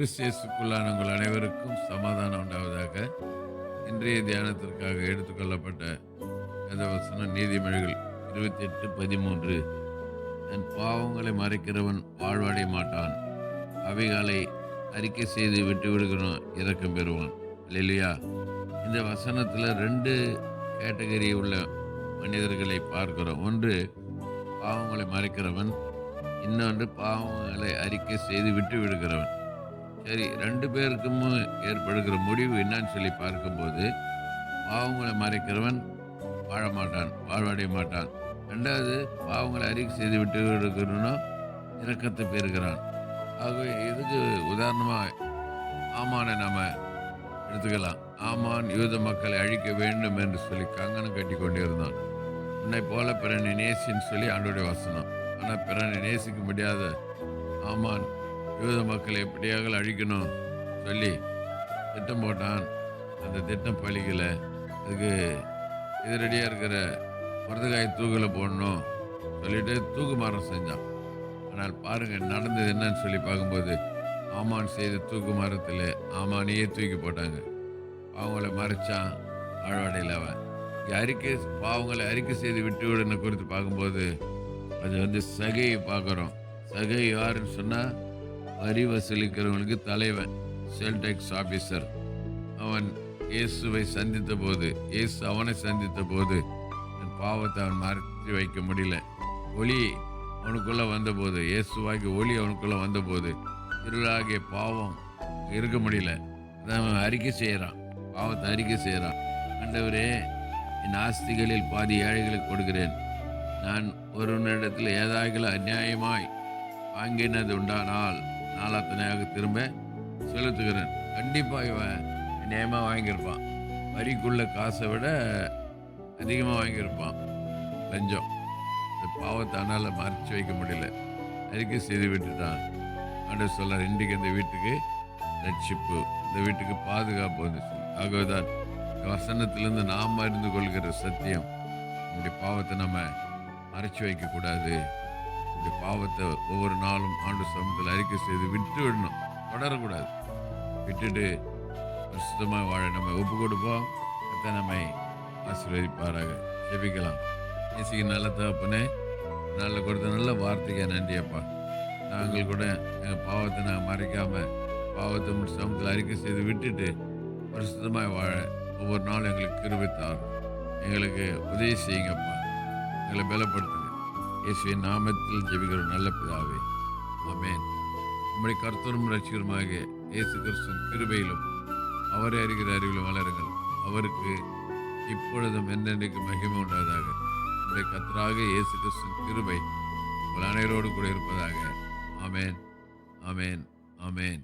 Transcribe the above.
கிறிஸ்தியஸுக்குள்ளான உங்கள் அனைவருக்கும் சமாதானம் உண்டாவதாக. இன்றைய தியானத்திற்காக எடுத்துக்கொள்ளப்பட்ட கதவசனம் நீதிமொழிகள் இருபத்தி எட்டு பதிமூன்று. தன் பாவங்களை மறைக்கிறவன் வாழ்வடைய மாட்டான். அவைகளை அறிக்கை செய்து விட்டு விடுகிறோம் இறக்கம் பெறுவான். இல்லையா இந்த வசனத்தில் ரெண்டு கேட்டகரி உள்ள மனிதர்களை பார்க்கிறோம். ஒன்று பாவங்களை மறைக்கிறவன். இன்னொன்று பாவங்களை அறிக்கை செய்து விட்டு விடுகிறவன் சரி ரெண்டு பேருக்கும் ஏற்படுகிற முடிவு என்னன்னு சொல்லி பார்க்கும்போது பாவங்களை மறைக்கிறவன் வாழ மாட்டான் வாழ்வடைய மாட்டான். ரெண்டாவது பாவங்களை அறிக்கை செய்து விட்டு விடுகிறவனோ இறக்கத்தை பெறுகிறான். ஆகவே இதுக்கு உதாரணமாக ஆமானை நம்ம எடுத்துக்கலாம். ஆமான் யூத மக்களை அழிக்க வேண்டும் என்று சொல்லி கங்கணம் கட்டி கொண்டிருந்தான் உன்னை போல பிறனை நேசின்னு சொல்லி ஆண்டோடைய வசனம். ஆனால் பிறனை நேசிக்க முடியாத ஆமான் யூத மக்களை எப்படியாக அழிக்கணும். சொல்லி திட்டம் போட்டான். அந்த திட்டம் பழிக்கலை. அதுக்கு எதிரடியாக இருக்கிற மருதகாய் தூக்கில் போடணும் சொல்லிட்டு தூக்கு மரம் செஞ்சான். ஆனால் பாருங்கள் நடந்தது என்னன்னு சொல்லி பார்க்கும்போது ஆமான் செய்த தூக்கு மரத்தில் ஆமானையே தூக்கி போட்டாங்க. அவங்கள மறைச்சான் ஆழ்வாடையில் அவன். இங்கே அறிக்கை பாவங்களை அறிக்கை செய்து விட்டு விடுன்னு குறித்து பார்க்கும்போது அது வந்து சகையை பார்க்குறோம். சகை யாருன்னு சொன்னால் வரி வசூலிக்கிறவனுக்கு தலைவன் செல் டேக்ஸ் ஆஃபீஸர் அவன் இயேசுவை சந்தித்த போது இயேசு அவனை சந்தித்த போது தன் பாவத்தை அவன் மறைத்து வைக்க முடியல. ஒளி அவனுக்குள்ள வந்தபோது இயேசுவாகி ஒளி அவனுக்குள்ள வந்தபோது திருளாகிய பாவம் இருக்க முடியல. அதான் அவன் அறிக்கை செய்கிறான் பாவத்தை அறிக்கை செய்கிறான் ஆண்டவரே என் ஆஸ்திகளில் பாதி ஏழைகளுக்கு கொடுக்கிறேன். நான் ஒருவனிடத்தில் ஏதாவது அநியாயமாய் வாங்கினது உண்டானால் நாளாத்தனையாக திரும்ப செலுத்துகிறேன். கண்டிப்பாக இவன் நியாயமாக வாங்கியிருப்பான். வரிக்குள்ள காசை விட அதிகமாக வாங்கியிருப்பான். லஞ்சம். இந்த பாவத்தை அதனால் மறைச்சு வைக்க முடியல. அதுக்கு செய்து விட்டுட்டான். ஆண்டவர் சொல்றார் இன்றைக்கு இந்த வீட்டுக்கு ரட்சிப்பு இந்த வீட்டுக்கு பாதுகாப்பு வந்துச்சு ஆகவேதான் இந்த வசனத்திலேருந்து நாம் அறிந்து கொள்கிற சத்தியம். நம்முடைய பாவத்தை நம்ம மறைச்சு வைக்கக்கூடாது. இந்த பாவத்தை ஒவ்வொரு நாளும் ஆண்டு சமூகத்தில் அறிக்கை செய்து விட்டு விடணும் தொடரக்கூடாது. விட்டுட்டு சுத்தமாக வாழ நம்ம ஒப்பு கொடுப்போம் கர்த்தர் நம்மை ஆசீர்வதிப்பாராக. ஜெபிக்கலாம். இசைக்கு நல்ல தகப்பனே நல்ல கொடுத்த நல்ல வார்த்தைக்கு நன்றியப்பா நாங்கள் கூட எங்கள் பாவத்தை நாங்கள் மறைக்காமல் பாவத்தை முடி சமத்தில் அறிக்கை செய்து விட்டுட்டு பரிசுத்தமாக வாழ ஒவ்வொரு நாளும் எங்களுக்கு கிருபித்தார் எங்களுக்கு உதவி செய்யுங்கப்பா. எங்களை பலப்படுத்து இயேசுவின் நாமத்தில் ஜெபிக்கிற நல்ல பிதாவே அமேன் நம்முடைய கர்த்தரும் ரட்சிகருமாக இயேசு கிறிஸ்துவின் கிருபையிலும் அவரை அறிகிற அறிவிலும் வளருங்கள். அவருக்கு இப்பொழுதும் என்றென்றைக்கு மகிமை உண்டாவதாக. நம்முடைய கர்த்தராக இயேசு கிறிஸ்துவின் கிருபை உங்கள் அனைவரோடு கூட இருப்பதாக. ஆமென் ஆமென் அமேன்